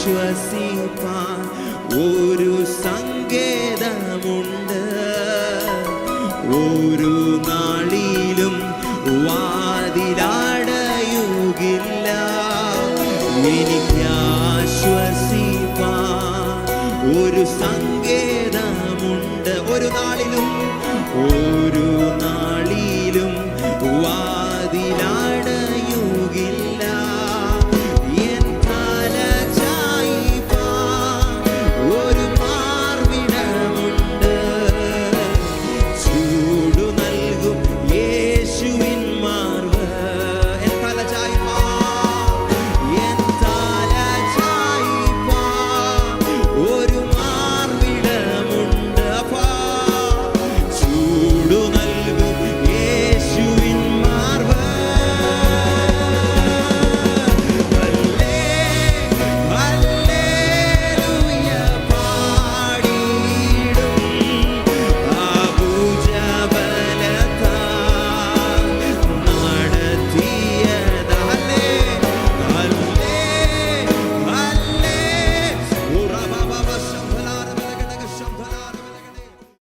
ശ്വസിപ്പാൻ ഒരു സങ്കേതമുണ്ട്. ഒരു നാളിലും വാതിലാടയുകില്ല. എനിക്ക് ഒരു സങ്കേതമുണ്ട് ഒരു നാളിലും. ഒരു